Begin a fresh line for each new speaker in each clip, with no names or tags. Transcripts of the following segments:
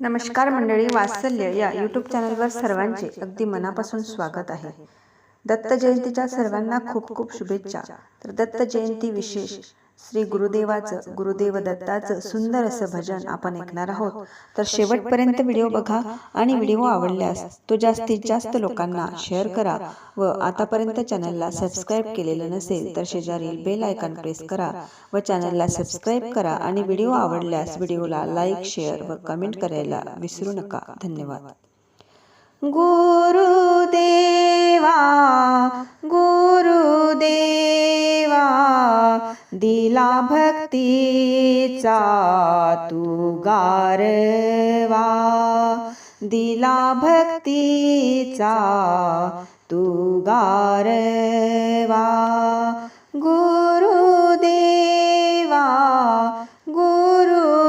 नमस्कार मंडळी वात्सल्य या यूट्यूब चॅनलवर सर्वांचे अगदी मनापासून स्वागत आहे. दत्त जयंतीच्या सर्वांना खूप खूप शुभेच्छा. तर दत्त जयंती विशेष. श्री गुरुदेवाचं गुरुदेव दत्ताचं सुंदर असं भजन आपण ऐकणार आहोत. तर शेवटपर्यंत व्हिडिओ बघा आणि व्हिडिओ आवडल्यास तो जास्तीत जास्त लोकांना शेअर करा व आतापर्यंत चॅनलला सबस्क्राईब केलेलं नसेल तर शेजारील बेल आयकॉन प्रेस करा व चॅनलला सबस्क्राईब करा आणि व्हिडिओ आवडल्यास व्हिडिओला लाईक शेअर व कमेंट करायला विसरू नका. धन्यवाद. गुरुदेवा दिला भक्तीचा तू गारवा. दिला भक्तीचा तू गारवा. गुरुदेवा गुरुदेवा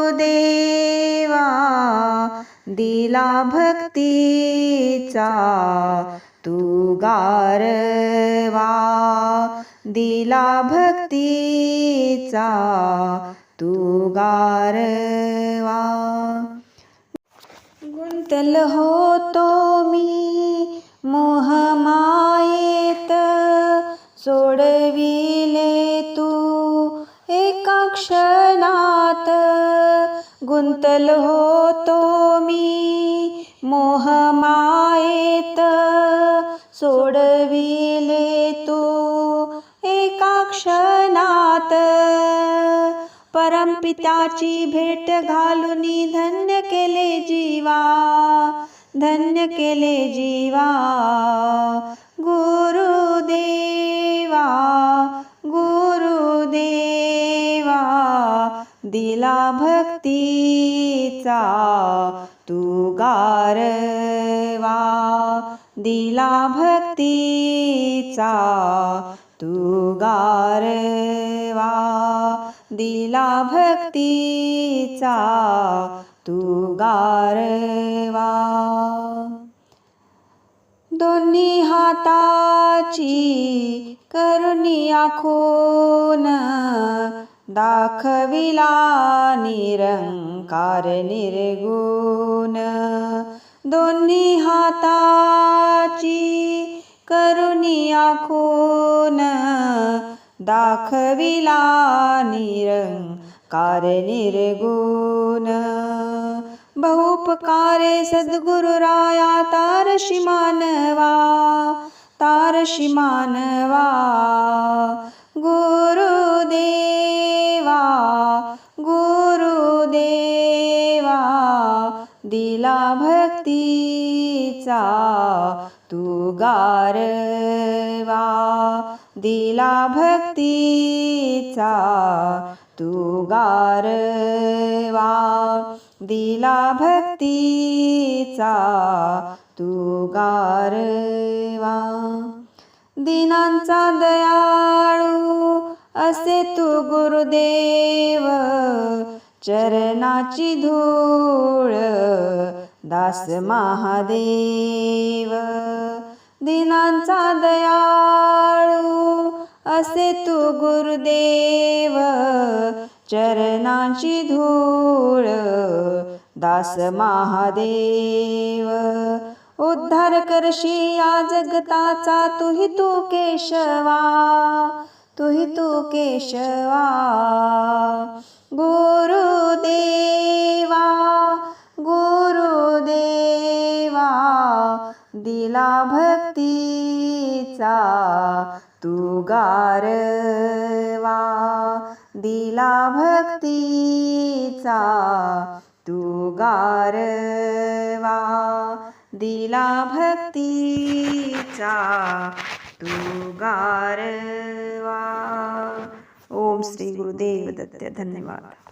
दिला भक्तीचा तू गारवा. दिला भक्तीचा तू गारवा. गुंतल होतो मी मोहमायेत सोडविले तू एका क्षणात. गुंतल होतो मी मोहमायेत परमपिताची भेट घालून धन्य केले जीवा धन्य केले जीवा. गुरुदेवा गुरुदेवा दिला भक्तीचा तू गारवा. दिला भक्तीचा तू गारवा. दिला भक्तीचा तू गारवा दोन्ही हाताची करुणी आखून दाखविला निरंकार निर्गुण. दोन्ही हाताची करुणी आखून दाखविला निरंकार निर्गुण. बहुपकारे सद्गुरुराया तारशी मानवा तारशी मानवा. गुरुदेवा गुरु दिला भक्तीचा तू गारवा. दिला भक्तीचा तू गारवा. दिला भक्तीचा तू गारवा. दिनांचा दयाळू असे तू गुरुदेव. चरणाची धूळ दास महादेव. दिनांचा दयाळू असे तू गुरुदेव. चरणाची धूळ दास महादेव. उद्धार करशी या जगताचा तुही तू केशवा. तुही तू केशवा गुरुदेवा गुरुदेवा दिला भक्तीचा तू गारवा दिला भक्तीचा तू गारवा दिला भक्तीचा तू गारवा. ओम श्री गुरुदेव दत्त धन्यवाद.